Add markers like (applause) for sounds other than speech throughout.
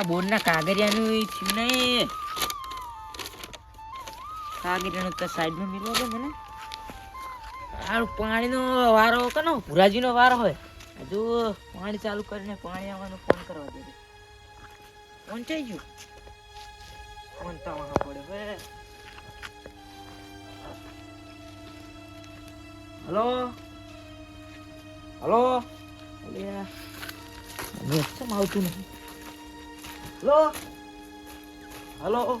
આ બોરના કાગરિયાનું થયું નહીં. કાગરિયાનું તો સાઈડમાં મિલવા કે મને. સારું પાણીનો વારો કનો? ભુરાજીનો વારો હોય. હજુ પાણી ચાલુ કરીને પાણી આવવાનો ફોન કરવા દે ફોન થઈ ગયું? ફોન તો પડે હવે હલો? હલો? અલ્યા શું આવતું નહીં હલો હલો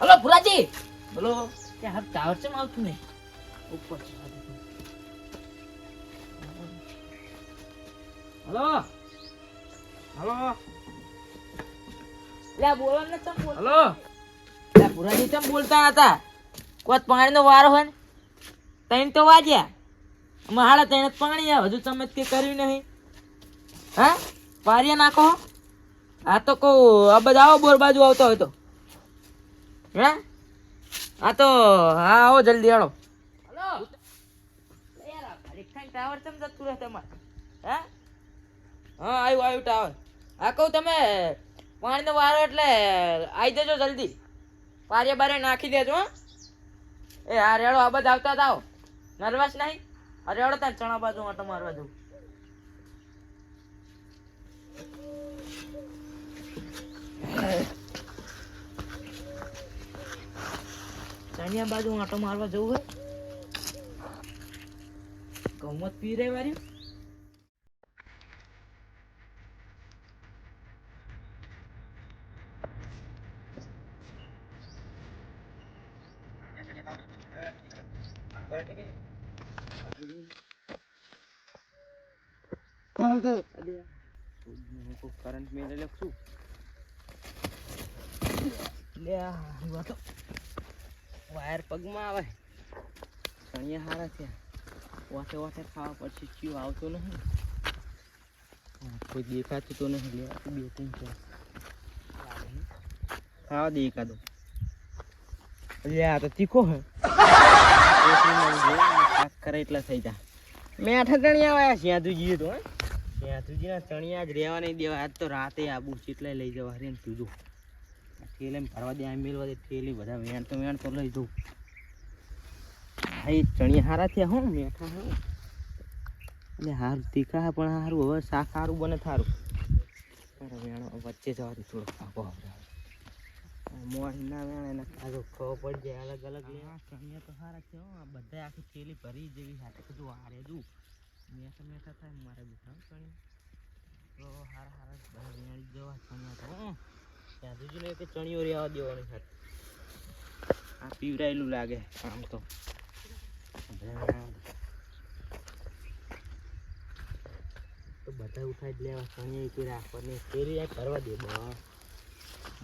હલો ભુરાજી હલો ત્યાં હાથ ટાવર ચમ આવતું નહીં ઉપર. હલો હલો લે બોલો ને ચમ બોલ હલો લે ભુરાજી ચમ બોલતા હતા કોત પાણીનો વારો હોય ને તૈન તો વાગ્યા અમે હાડા તૈન પાણી આવે હજુ તમે કે કર્યું નહીં હા પારિયા નાખો આ તો કહું આ બધા આવો બોર બાજુ આવતો હોય તો. હે? આ તો હા આવો જલ્દી આવો હલો. ટાવર ચમ જતું રહે તમારે? હે? હા આવ્યું આવ્યું ટાવર. હા કહું તમે પાણીનો વારો એટલે આવી જજો જલ્દી. પારિયા બારે નાખી દેજો હો. એ આ રેડો આ બધા આવતા થાવ નર્વસ નહીં? આ રેડો તાર ચણા બાજુ આટો મારવા ચણિયા બાજુ આટો મારવા જવું હોય ગમત પી રે વાર્યું કરંટ મેલે લખશું લે આ વાતો વાયર પગમાં આવે. ચણિયા હારા થયા વાતે વાતે ખાવા પડશે. ચીવ આવતો નહીં કોઈ દેખાતું તો નહીં લે બે ત્રણ છે. ખાવા દે એકાદો. આ તો તીખો હે કરે એટલા થઈ જા. મેં આઠ ચણિયા આવ્યા સિયાધુજી તો, હે. સિયાધુજીના ચણિયા જ રહેવા નહીં દેવા. આજ તો રાતે આબુ છે એટલે લઈ જવા રે તું જો. થેલે ભરવા દે આ મેળવા દે, થેલી બધા વેણ તો વેણ તો લઈ દઉં ભાઈ ચણી હારા થયા હું, મેઠા હું. એટલે હારું તીખા પણ સારું હવે શાક સારું બને થારું. મારા વેણો વચ્ચે જવાથી થોડો પાકો મોડી ના વેણ, એને ખાધો ખવો પડી જાય, અલગ અલગ ચણિયા તો સારા છે આ બધા આખી થેલી ભરી જેવી હાથે કીધું હારે જુ. મેઠા મેઠા થાય મારે બેઠા ચણી તો હારા હારા બધા વેણી જવા ચણિયા તો ચણિયો રહેવા દેવાની સાથે આ પીવરાયેલું લાગે આમ તો. તો બધા ઉઠાઈ લેવા ચણિયા કોઈ રાખવાની ફેરી આ કરવા દે બા.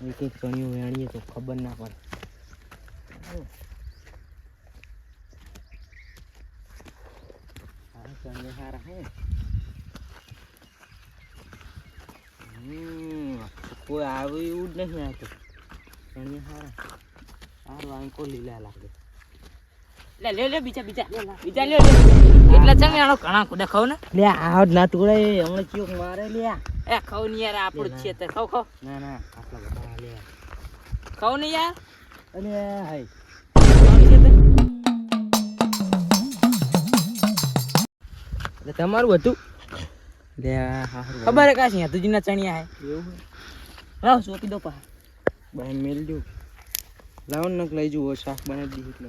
એક એક વેણીએ તો ખબર ના પડે. હા ચણિયા સારા હે. કોઈ આવ્યું એવું જ નહીં આવતું ચણિયા સારા સારું આંકો લીલા લાગે. લે લે લે બીજા બીજા બીજા લે એટલા આનો ઘણા કુડા ખાવ ને? લે આવ ના એ હમણે ચીક મારે લે એ ખાવની યાર આપણું છે તે. ખાવ ખાવ. ના ના આટલા બધા લે. ખાવની યાર. અરે હાય. એટલે તમારું હતું? લે ખબર હે કાશી તુજી ના ચણિયા હે. એવું લાવ સોપી દો પા બહેન મેલ જો લાવ નક લઈ જુઓ શાક બનાવી દીધું એટલે.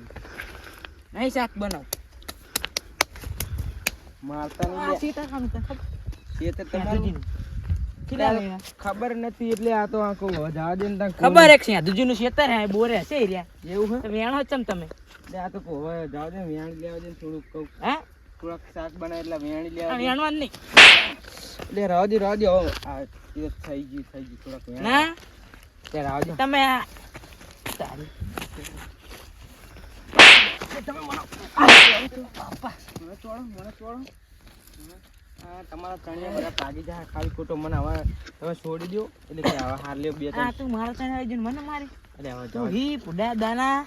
નહીં શાક બનાવ. મારતા નહીં સીતા ખાનું તને ખબર. સીતા તમારું ખબર નથી એટલે આ તો આખો જવા દે ને ખબર એક છે? દુજી નું ખેતર હે બોરે છે રહ્યા. એવું હે? વેણો ચમ તમે. આ તો હવે જવા દે વેણ લેવા દે થોડુંક કહું. હે? થોડાક શાક બનાવે એટલે વેણી લેવા દે. નહીં. એટલે રાવ દે હવે આ થઈ ગયું થઈ ગયું થોડાક વેણ. તે રાવ તમે સારી તમે મને બાપા મને ચોળો મને ચોળો તમારા ચણિયા બધા તાજી જાય ખાલી ખોટો મને હવે તમે છોડી દો એટલે કે હવે હાર લ્યો બે તું મારા ચણિયા આવી મને મારી. અરે હવે તું હી પુડા દાના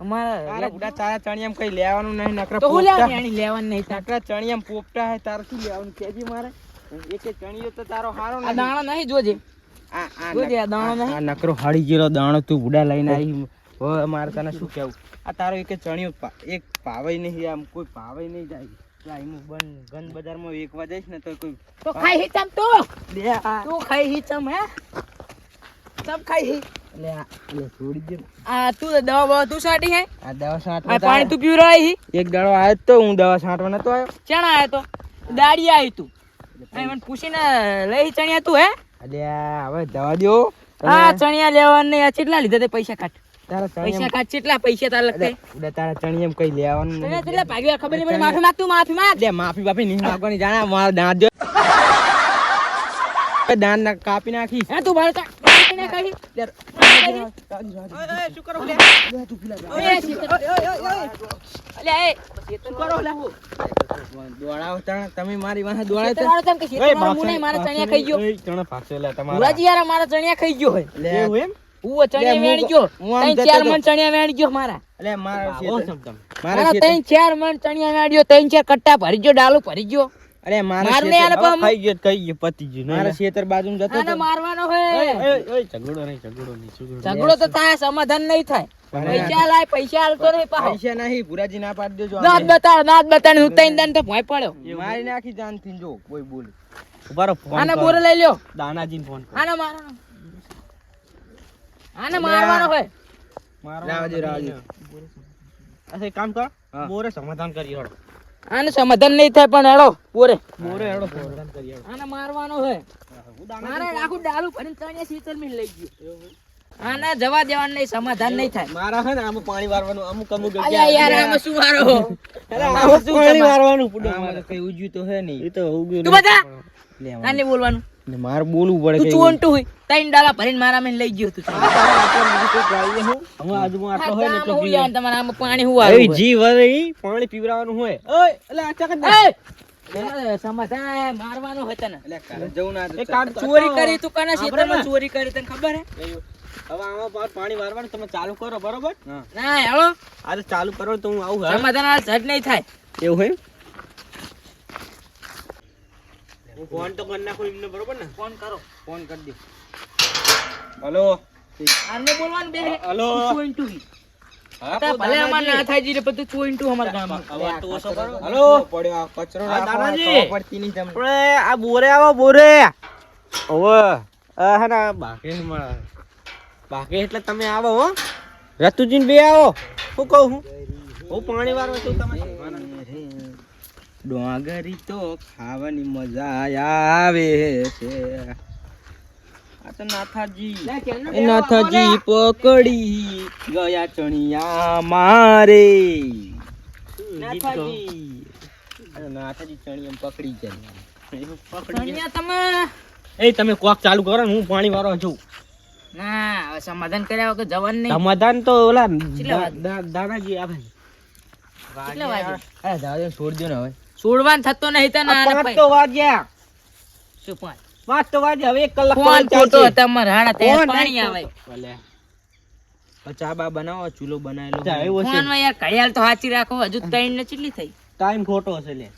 અમારા અરે તારા ચણિયામ કઈ લેવાનું નહીં નકરા તો હું લેવાની? લેવાનું નહીં નકરા ચણિયામ પોપટા હે તારે લેવાનું. કેજી મારે. એક એક ચણિયો તો તારો હારો નહીં. દાણો નહીં જોજે. આ આ દાણો નહીં. નકરો હાડી ગયેલો દાણો તું ભૂડા લઈને આવી. હવે મારે તને શું કેવું આ તારો એક ચણિયો એક પાવાય નહીં આમ કોઈ પાવાય નહીં જાય. લાઈનું બન ગન બજારમાં વેકવા જઈશ ને તો કોઈ તો ખાઈ હિચમ તો. તું ખાઈ હિચમ હે? સબ ખાઈ હી? લે આ લે છોડી દે આ તું દવા બવા તું સાટી હે? આ દવા આ પાણી તું પીવરાય હી? એક દાડો આયો તો હું દવા છાંટવા નતો આયો ચણા આયો તો? દાડી આવી તું. અહીં મને પૂછીને લઈ ચણિયા તું હે? અલ્યા હવે દવા દો આ ચણિયા લેવાને આ કેટલા લીધા તે પૈસા તારા પૈસા ચણિયા કાઢ કેટલા પૈસા તાર લગતે? તારા ચણિયામાં કઈ લેવાનું ચણિયા કેટલા ભાગ્યા ખબર નહીં પડી માફી માંગ માફી માંગ. લે માફી બાફી નહીં માંગવાની જાણા મારા દાંત જો દાંત ના કાપી નાખી. હે તું ભાડે તમે મારી વાહે દોડાય ચણિયા ખાઈ ગયો ભુરાજી હોય ઉવો ચણિયા હું- વેણી ગયો હું આમ ત્રણ જતો ચાર. મણ ચણિયા વેણી ગયો મારા મારા મારા ચાર મણ ચણિયા વેણ્યો ત્રણ ચાર કટ્ટા ભરી ગયો ડાલું ભરી ગયો અરે મારા ખાઈ ગયો ખાઈ ગયો પતી ગયું મારા ખેતર બાજુ જતો અને મારવાનો હોય ઝઘડો નહીં ઝઘડો નહીં ઝઘડો તો થાય સમાધાન નહીં થાય. પૈસા લાય પૈસા આલતો નહીં પા પૈસા નહીં પુરાજી ના પાડ દેજો નાત બતાડ નાત બતાડ હું તૈન દાન તો ભોય પડ્યો. મારી નાખી જાનથી જો કોઈ બોલ. ઉભારો ફોન આને બોરે લઈ લ્યો. દાનાજી ફોન આને મારવાનો. આને મારવાનો હે. મારવાનો રાવજી રાવજી અસે કામ કર. બોરે સમાધાન કરી હળો. આને સમાધાન નહીં થાય પણ હેડો બોરે. બોરે હળો. આને મારવાનો હોય મારે આખું ડાલુ ભરીને ચણિયા શીતળ મિલ લઈ ગયો. આને જવા દેવાનું નહીં સમાધાન નહીં થાય. મારા હે ને આમ પાણી વારવાનું અમુક અમુક અલ્યા યાર આમ શું મારો આમ શું પાણી વારવાનું? પુડો કઈ ઉજ્યું તો હે નહીં. એ તો ઉગ્યું તું બધા લે આને બોલવાનું. મારે બોલવું પડે તું કે હોય ત્રણ ડાલા ભરીને મારા મેં લઈ ગયો તું. હું. આજુમાં આટલો હોય ને તો હું તમારા આમાં પાણી હું આવે જી વરે પાણી પીવરાવાનું હોય. ઓય એટલે આ ચકત. એ! સમાધાન મારવાનો હોય તને. એટલે જવું ના એક કામ ચોરી કરી તું કના આપણે ચોરી કરી તને ખબર હે? હવે આમાં પાણી વારવાનું તમે ચાલુ કરો બરોબર? ના હેળો. આ તો ચાલુ કરો તો હું આવું સમાધાન આ ઝટ નહીં થાય. એવું હોય હું ફોન તો કરી નાખું એમને બરોબર ને? ફોન કરો. ફોન કરી દે. હલો. આને બોલવાનું બે હલો. ભલે અમાર ના થાય જીરે પણ તું ચોઈન્ટુ અમારા ગામમાં. અવાજ તો ઓછો કરો. હલો. પડ્યો કચરો દાદાજી. પડતી નહીં તમને. આ બોરે આવો બોરે. હે ને બાકે એટલે તમે આવો હો. રતુજીન બે આવો. શું કહું હું? હું પાણી વાળો છું તમે ડોંગરી તો ખાવાની મજા આવે છે. આ તો નાથાજી એ નાથાજી પકડી ગયા ચણિયા મારે નાથાજી. નાથાજી ચણિયા પકડી ગયા. ભણ્યા તમે. એ તમે કોક ચાલુ કરો ને હું પાણી વારવા છું. ના સમાધાન કર્યા વગર જવાન નહીં. સમાધાન તો ઓલા દાદાજી આવે. કેટલા વાગે? અરે દાદા છોડ દો ને હવે. છોડવાનું થતો નહીં તો ના પાંચ તો વાગ્યા. શું પાંચ? પાંચ તો વાગ્યા હવે એક કલાક ફોન ખોટો તમાર હાડા ત્યાં પાણી આવે. ભલે. ચા બા બનાવો ચૂલો બનાવેલો. ફોનમાં યાર કયાલ તો સાચી રાખો હજુ ત્રણ ને કેટલી થઈ? ટાઈમ ખોટો હશે લે.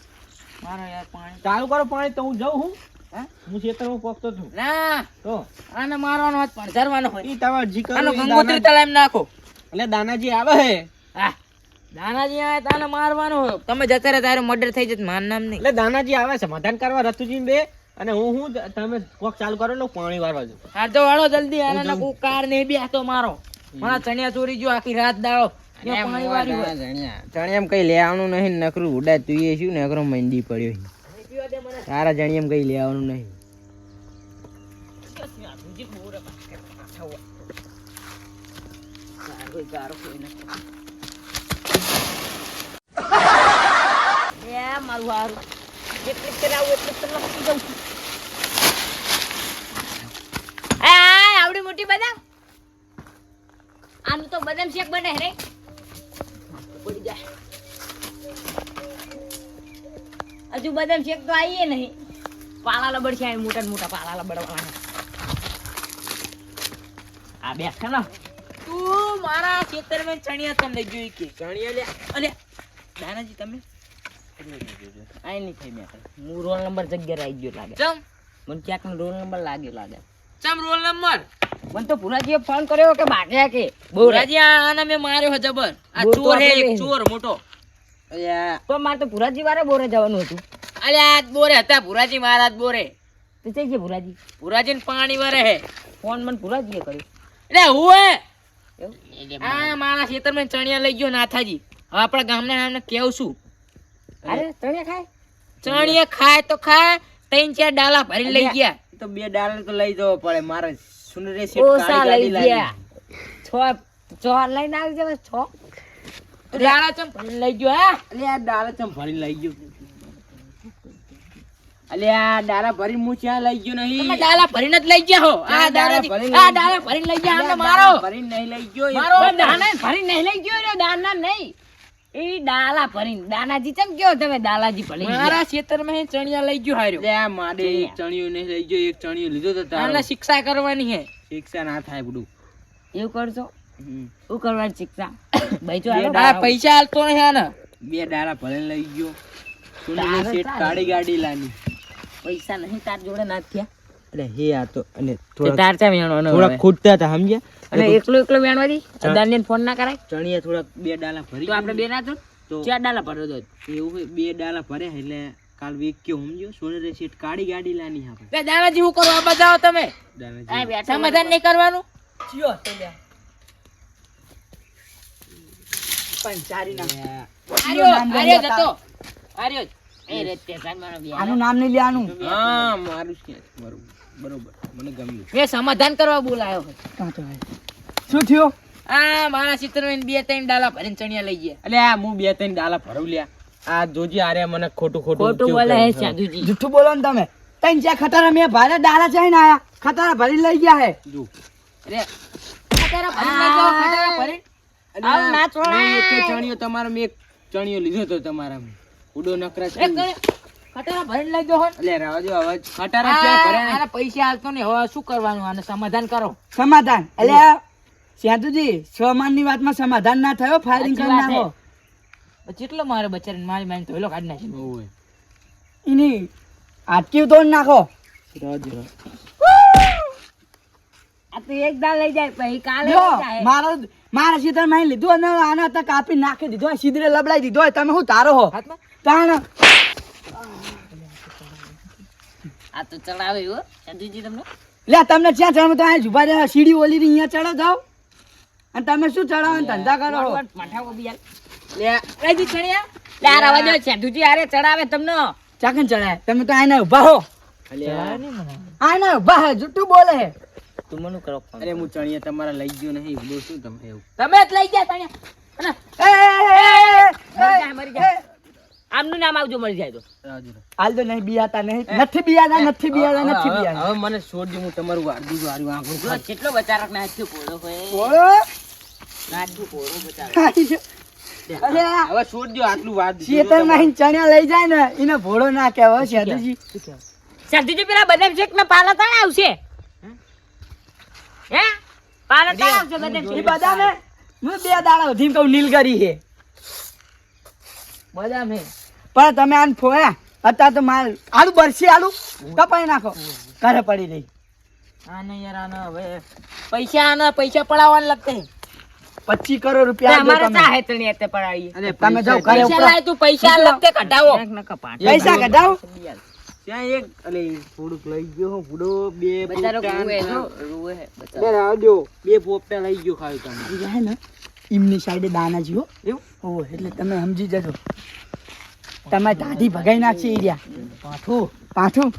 મારો યાર પાણી. ચાલુ કરો પાણી તો હું જાઉં હું. હે? હું ખેતરમાં પોકતો છું. ના. તો? આને મારવાનો હોત પણ ધરવાનો હોય. ઈ તમારે જીકર કરવું આનો ગંગોત્રી તળાવ નાખો. એટલે દાનાજી આવે હે. હા. દાનાજી આવે તાને મારવાનો? તમે જતા રહે તારે મર્ડર થઈ જત માર નામ નહીં. એટલે દાનાજી આવે છે સમાધાન કરવા રતુજી બે અને હું હું તમે કોક ચાલુ કરો લો પાણી વારવા જો આ તો વાળો જલ્દી આને નકુ કાર ને બી તો મારો. મારા ચણિયા ચોરી જો આખી રાત દાડો. પાણી વાર્યું હોય. ચણિયામ કઈ લેવાનું નહીં નકરું ઉડા તું એ શું નકરો મંડી પડ્યો તારા જણિયામ કઈ લેવાનું નહીં. એ મારું હારું. જેટલી કરાવું એટલી તો લખી દઉં. છું આવડી મોટી બદામ. આનું તો બદામ શેક બને રે. પડી જાય. હજુ બદામ શેક તો આવીએ નહીં. પાલા લબડ છે મોટા મોટા પાલા લબડવાના. આ બેઠા ને તું મારા ખેતરમાં ચણિયા તમને જોઈ કે. ચણિયા લે. અને દાનાજી તમે? આઈ નહીં ખાઈ મેં હું રોલ નંબર જગ્યાએ આવી ગયો લાગે. ચમ. મને ક્યાંક રોલ નંબર લાગ્યો લાગે. ચમ રોલ નંબર? મને તો પુરાજીએ ફોન કર્યો કે બાગ્યા કે? રે- આને મેં માર્યો જબર. આ ચોર હે એક ચોર મોટો. તો મારે તો પુરાજી વારે બોરે જવાનું હતું. અલ્યા આજ બોરે હતા ભુરાજી મહારાજ બોરે. તો જઈ ગયા પુરાજી ભુરાજી? ને પાણી વારે હે. ફોન મને પુરાજીએ કર્યો. એટલે હું હે? આ મારા ખેતરમાં ચણિયા લઈ ગયો નાથાજી. હવે આપણા ગામના નામને કેવું છું. અરે તને ખાય? ચણિયા ખાય તો ખાય ત્રણ ચાર ડાલા ભરી લઈ ગયા. તો બે ડાલ તો લઈ જવો પડે મારે સુનરે ઓસા લઈ ગયા. છ છ લઈને આવી જવા છ. ડાળા ચમ ભરી લઈ ગયો હા? અલે આ ડાલ ચમ ભરી લઈ ગયો. અલે આ ડાલા ભરી હું ક્યાં લઈ ગયો તમે ડાળા ભરીને જ લઈ ગયા હો. આ ભરીને આ ડાળા ભરીને લઈ ગયા અમને મારો. ભરી નહીં લઈ ગયો મારો દાના ભરી નહીં લઈ ગયો દાના નહીં. એ ડાલા ભરીને. દાનાજી ચમ કયો તમે દાલાજી ભલે મારા ખેતરમાં ચણિયા લઈ ગયો હાર્યો. લે માડે એક ચણિયો. ને લઈ ગયો એક ચણિયો લીધો તો તારે. શિક્ષા કરવાની હે. શિક્ષા ના થાય બડું. એવું કરજો. શું કરવાની શિક્ષા? ભાઈ જો આ પૈસા હાલતો નહીં આને. બે ડાલા ભરીને લઈ ગયો. સુનરે સેટ કાડી ગાડી લાની. પૈસા નહીં તાર જોડે ના થયા અરે હે આ તો અને થોડા તાર ચા મેણો થોડા ખૂટતા હતા સમજ્યા? અને એકલો એકલો વેણવાથી દાનિયાને ફોન ના કરાય. ચણિયા થોડા બે ડાલા ભરી તો આપણે બે ના તો તો ચાર ડાલા ભરો દો એવું બે ડાલા ભરે એટલે કાલ વીક કે સમજો સોનરે સીટ કાળી ગાડી લાની આપણે. બે દાદાજી હું કરવા બતાવો તમે. દાદાજી આ બેઠા સમાધાન નહીં કરવાનું? પંચારી ના આર્યો આર્યો જતો. આર્યો જ. એ રે તે સાંજવાનો બી આનું નામ નહીં લેવાનું. હા મારું છે. બરોબર બરોબર મને ગમ્યું. મેં સમાધાન કરવા બોલાયો કાં તો શું થયું? આ મારા ચિત્રમાં બે ત્રણ ડાલા ભરીને ચણિયા લઈ ગયા. એટલે આ હું બે ત્રણ ડાલા ભરું લ્યા આ જોજી આરે મને ખોટું ખોટું ખોટું બોલે હે સાધુજી. જુઠ્ઠું બોલો ને તમે. તઈ જ્યાં ખટારા મેં ભારે ડાલા જઈને આયા. ખટારા ભરી લઈ ગયા હે. જો. અરે ખટારા ભરી લઈ જાઓ, ખટારા ભરી આવ ના છોડાય. મેં એક ચણિયો તમારો મેં એક ચણિયો લીધો તો તમારા ઉડો નકરા છે. ખટારા ભરીને લઈ હો. એટલે રાવા જો હવે ખટારા ક્યાં આ- આના પૈસા હાલતો ને હવે શું કરવાનું? આને સમાધાન કરો. સમાધાન. એટલે સેતુજી ની વાતમાં સમાધાન ના થયો? ફાયરિંગ કરી નાખો. કેટલો મારે બચારીને મારી મારી ધોઈલો કાઢી નાખી? ઓય. એની આટકી તોડ નાખો. રાજો આ તો એક દાળ લઈ જાય પછી કાલે જાય. મારો મારા સીધા માં લીધું અને આના અત્યારે કાપી નાખી દીધો સીધરે લબડાઈ દીધો હોય તમે હું તારો હો? હાથમાં? તાણ. આ તો ચડાવે હો સાધુજી તમને. લે તમને જ્યાં ચડવું તો અહીંયા ઊભા રહ્યા સીડી ઓલી અહીંયા ચડો જાવ અને તમે શું ચડાવો ધંધા કરો? માઠા કોબી યાર લે. કઈથી ચણિયા. લે આ રવા દો સાધુજી આરે ચડાવે તમને. ચાકન ચડાય? તમે તો આને ઊભા હો. નહીં ઊભા હે જુઠ્ઠું બોલે હે. તું મને કરો અરે હું ચણિયા તમારા લઈ ગયો નહીં બોલ શું તમે એવું. તમે જ લઈ ગયા ચણિયા. અને એ, એ, એ, એ, એ, મરી જાય. આમનું નામ આવજો મળી જાય તો. હાલ તો નહીં બિયાતા નહીં. નથી બિયાતા નથી બિયાતા નથી બિયાતા. હવે મને છોડજો હું તમારું જ વાર્યું આંખો કેટલો બચારક નાચ્યો પોળો હોય બોલો? નાચ્યું પોળો બચારો હવે છોડ આટલું વાત શેતરમાં ચણ્યા લઈ જાય ને એને ભોળો ના કહેવાય સેતુજી સાધુજી પેલા બદામ શેક ના પાલા તાણ આવશે? હે? પાલા તાણ આવશે બદામ શેક બધા ને હું બે દાડા સુધી કહું નીલગરી હે. બદામ હે. પણ તમે આને ફોયા અત્યારે તો માલ આલુ બરસી આલુ કપાઈ નાખો ઘરે પડી રહી આને યાર આને હવે પૈસા આને પૈસા પડાવવાના લગતે. પચીસ કરોડ રૂપિયા અમારે ચા હેતણી હેતે પડાવી અને તમે જાઓ ઘરે પૈસા ઉપરા. લાય તું પૈસા લગતે કઢાવો પૈસા કઢાવો ત્યાં એક અલે થોડુંક લઈ ગયો હું બે બચારો રૂવે બચારો. બે દ્યો. બે પોપટા લઈ ગયો ખાલી તમે જાય ને એમની સાઈડે દાના જીવો એવું હો એટલે તમે સમજી જજો તમે દાઢી ભગાઈ નાખશે એ રહ્યા. પાઠું પાઠું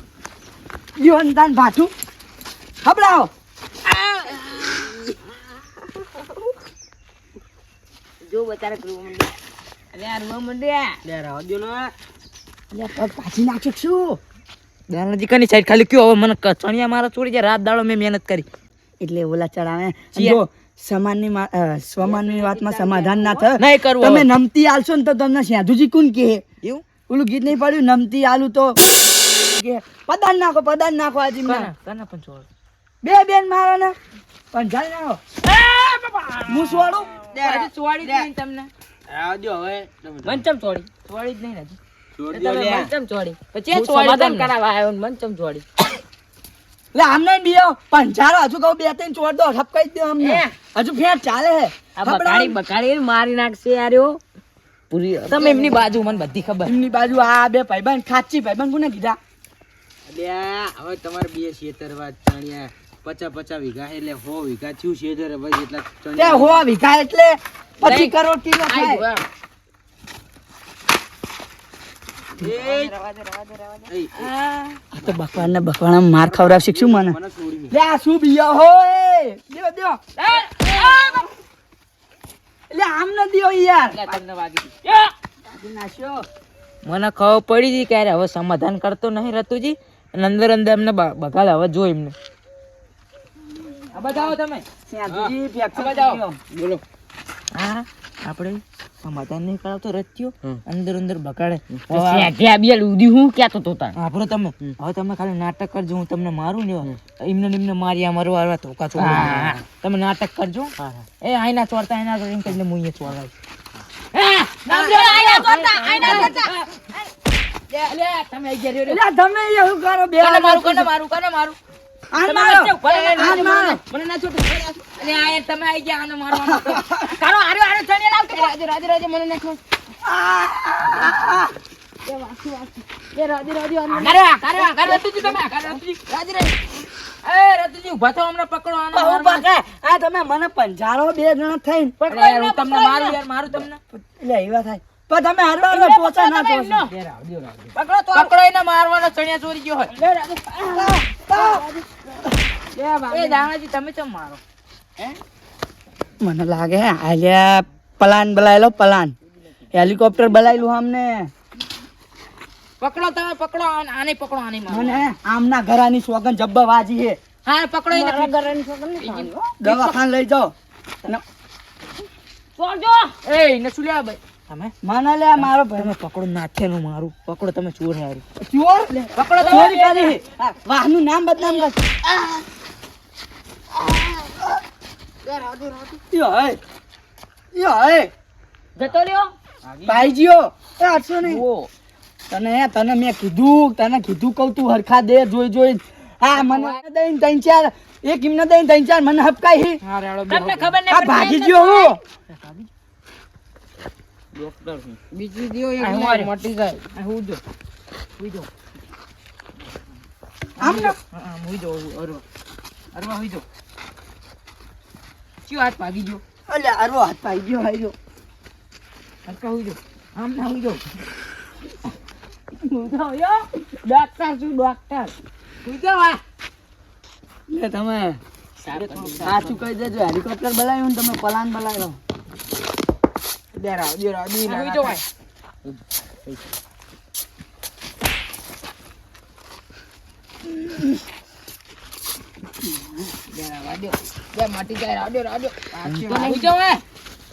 લ્યો પાઠું ખબડાવો જો બતારે આ ને. પગ પાછી નાખ્યો શું દાદાજી કની સાઈડ ખાલી કયો? હવે મને ચણિયા મારા છોડી જાય રાત દાડો મેં મહેનત કરી. એટલે ઓલા ચડાવે. જો સમાનની સ્વમાનની વાતમાં સમાધાન ના થાય. નહીં કરવું તમે નમતી આલશો ને તો તમને સાધુજી કુન કે એવું? ઓલું ગીત નહીં પડ્યું? નમતી આલુ તો પદાન નાખો પદાન નાખો આજી કના? કના પણ ચોર બે બેન મારો ને. પણ જાય નાખો હું ચોરી જ નહીં તમને. રાહ હવે. તમે મને ચમ ચોરી ચોરી જ નહીં હજી. છોડ તમે દો લ્યા. મન ચમ છોડી પછી સમાધાન કરાવવા આવ્યો મંચમ છોડી એટલે આમને બીઓ પંચારો હજુ કહું બે ત્રણ ચોર દો ઠપકાઈ દો અમને. હજુ ફેર ચાલે હે. બકાડી બકાડી મારી નાખશે યાર પૂરી તમે એમની બાજુ મને બધી ખબર. એમની બાજુ આ બે ભાઈબંધ ખાચી ભાઈબંધ કોને કીધા? બે હવે તમારે બે શેતરવા ચણ્યા પચા પચા વીઘા એટલે હો વીઘા થયું શેતર ભાઈ એટલા હો વીઘા એટલે પચીસ કરોડ કિલો થાય. આ તો બકવાડ ને બકવાડ માર ખવડાવ શીખશું મને. લે આ શું બીયો હોય? દેવો દેવો એટલે આમ ન દિયો યાર. તમને વાગી નાશ્યો મને ખબર પડી હતી ક્યારે હવે સમાધાન કરતો નહીં રતુજી. અને અંદર અંદર એમને બગાડ હવે જો એમને. બતાવો તમે? બોલો. ફેક્શન આપણે નહીં કરાવતો રત્યો હમ. અંદર અંદર બગાડે. હું આપણો તમે. હવે તમે ખાલી નાટક કરજો હું તમને મારું ને એમને એમને મારી આ મારવા આવા ધોકા છો તમે નાટક કરજો. એ આઈના ચોરતા એના એમ કરીને હું અહીંયા ચોરાય તમે કરો? બે મારું કને મારું કને મારું? મને ના- તમે આઈ ગયા આને મારવાનો. હતો. આર્યો આર્યો રાજે રાજે રાજે મને નાખો. એ રાજે રાજે આને- કારો આ, કારો આ, કારો રતુજી તમે રાજે રાજે. એ રતુજી ઊભા થાઓ હમણાં પકડો આને બહુ મારવાનો. આ તમે મને પંચારો બે જણા થઈને અરે હું તમને મારું યાર મારું તમને. એટલે એવા થાય. પણ તમે હારવા હારવા ટોચા ના ટોચો પકડો તો પકડો એને મારવાનો ચણિયા ચોરી ગયો હોય. એ દાણાજી તમે ચમ મારો? મને લાગે આલ્યા પલાન બલાયેલો પલાન. હેલિકોપ્ટર બલાયેલું અમને પકડો તમે પકડો આને પકડો આને મને આમના ઘરાની સોગન જબ્બા વાજી હે હા પકડો એને. દવાખાન લઈ જાઓ. છોડજો એ ને શું ભાઈ? તમે? મને લે મારો ભાઈ. તમે પકડો નાથેનું મારું. પકડો તમે ચોર હારું. ચોર? પકડો ચોરી કરી. વાહનું નામ બદનામ કર. યો હે. યો હે જતો રહ્યો? ભાઈજીઓ એ આઠસો નહીં. તને તને મેં કીધું તને કીધું કહું તું હરખા દે જોઈ જોઈ. હા મને દઈને ત્રણ ચાર એક એમને દઈને ત્રણ ચાર મને હપકાઈ તમને ખબર આ ભાગી ગયો હું? ડોક્ટર. બીજી દિયો એક મટી જાય. હું જો હું જો આમ ને? હું જો અરવા અરવા હું જો ચિયો હાથ ભાગી ગયો અલ્યા આરો હાથ પાઈ ગયો હાઈ ગયો જો આમ ના જો ડોક્ટર છું ડોક્ટર હું જો લે તમે સાચું કહી દેજો હેલિકોપ્ટર બોલાવ્યું ને તમે પલાન બોલાવ્યો દેરાવ દેરાવ દી જો આ. દેરાવ બે માટી જાય આડ્યો આડ્યો હું? જો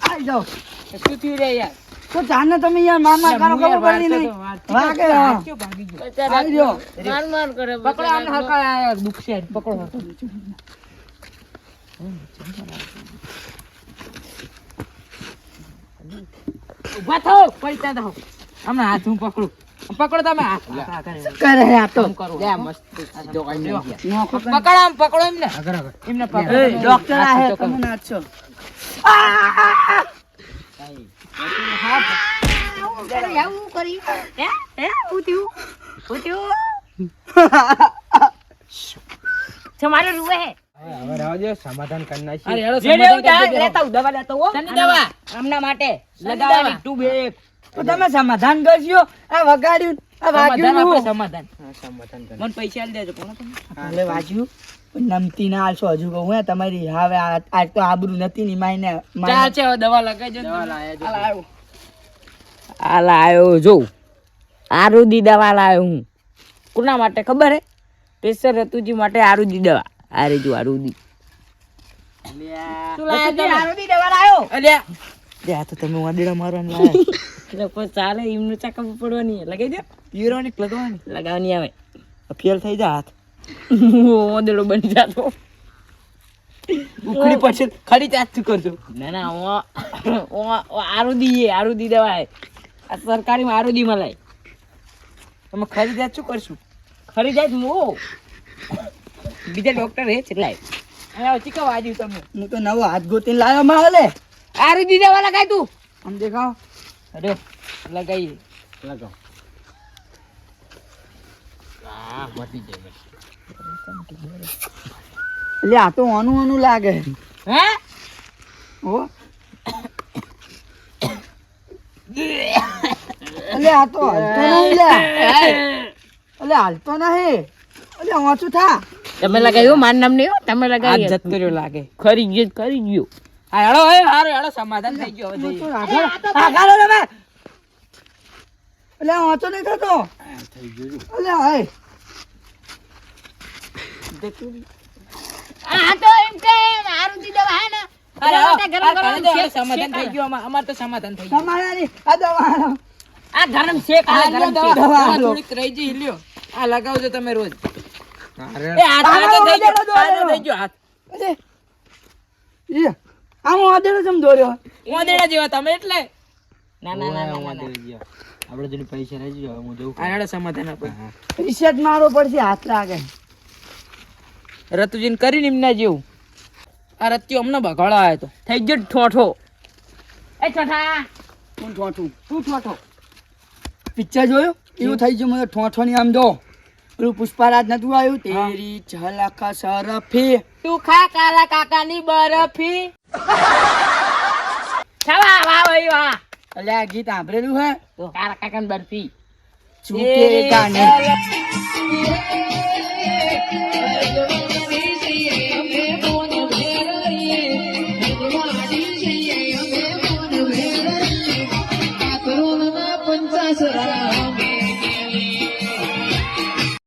આ જાઓ શું થયું રે યાર. તો જાને તમે યાર માર માર કરો ખબર પડી નહીં. વાગે હા. માર કરે પકડો આને હકા આયા દુખ છે પકડો ઊભા થાઓ પૈસા થાઓ હમણાં હાથ હું પકડું. પકડો તમે. કરે આ તો. આમ કરો. નોખો કરે. પકડો આમ પકડો એમને. એમને પકડો. ડોક્ટર આહે તમે નાચો રાવજો સમાધાન કરી નાખી દવા દવા. હમણાં માટે લગાવવાની ટુ બે એક. તો તમે સમાધાન કરજો. આ વગાડ્યું આ વાગ્યું સમાધાન. આપણે સમાધાન સમાધાન મને પૈસા આલી દેજો કોણ તમે વાજ્યું. નમતી ના આલશો હજુ કહું હે તમારી હવે આજ તો આબરૂ નથી ની માઈને ચા છે દવા દવા લાયા જો. હાલ આવ્યો હાલ આવ્યો જો. આરુદી દવા લાવ્યો હું. કોના માટે ખબર હે? પ્રેશર રતુજી માટે આરુદી દવા. આરે જો આરુદી. અલ્યા, શું લાયા આરુદી દવા લાયો. અલ્યા. આ તો તમે વાદળા મારવાનું લાયા. (laughs) એટલે ચાલે એમનું ચાકા પડવાની લગાઈ દે. પ્યુરોનિક લગાવવાની? લગાવવાની આવે. ફેલ થઈ જા હાથ. ઓદડો બની જાતો. ઉખડી પડશે ખરી ચાચું કરજો. ના ના ઓ આરુદી એ આરુદી દવા હે આ સરકારીમાં આરુદી મળે તમે ખરી શું કરશું? ખરી જાય મો. બીજા ડોક્ટર હે છેલ્લા અહીંયા ચીકા વાજ્યું તમે. હું તો નવો હાથ ગોતીને લાવ્યો માં હલે આ રી દીધા કાય તું. આમ દેખાવ. અરે લગાવ જાય એટલે આ તો અનુ અનુ લાગે હે ઓ અલે આ તો હાલતો નહીં લે એટલે હાલતો નહીં અલે ઓછું થા તમે લગાવ્યું માર નામ નહીં તમે લગાવ્યું જત કર્યો લાગે ખરી ગયો ખરી ગયો હેડો હે હારો હેડો સમાધાન થઈ ગયો હવે રે. એટલે નહીં થતો. એટલે સમાધાન થઈ અમાર તો સમાધાન થઈ ગયું. આ દવા આ ગરમ શેક આ આ દવા શેક દવા. આ આલો. થોડીક રહી જઈ લ્યો. આ લગાવજો તમે રોજ. એ હાથ થઈ ગયો. હાથ થઈ ગયો હાથ. આમ વાદેલો ચમ દોર્યો. મોદેડા જેવા તમે એટલે? ના ના ના ના, આપણે જોડે પૈસા રહી જાય હું જઉં આ સમાધાન આપો. રિસેટ મારો પડશે હાથ લાગે. રતુજીન કરી નિમના જેવું. આ રત્યો અમને બગાડો આવ્યો તો. થઈ ગયો ઠોઠો. એ ઠોઠા. હું ઠોઠું. તું ઠોઠો? પિક્ચર જોયું? એવું થઈ ગયું મને ઠોઠો ની આમ જો. પેલું પુષ્પારાજ નતું આવ્યું? તેરી ઝલક સરફી. તું ખા કાલા કાકાની બરફી. ખાવા વાહ ભાઈ વાહ એટલે આ ગીત સાંભળેલું હે તો કાલા કાકાની બરફી ચૂકે તેરી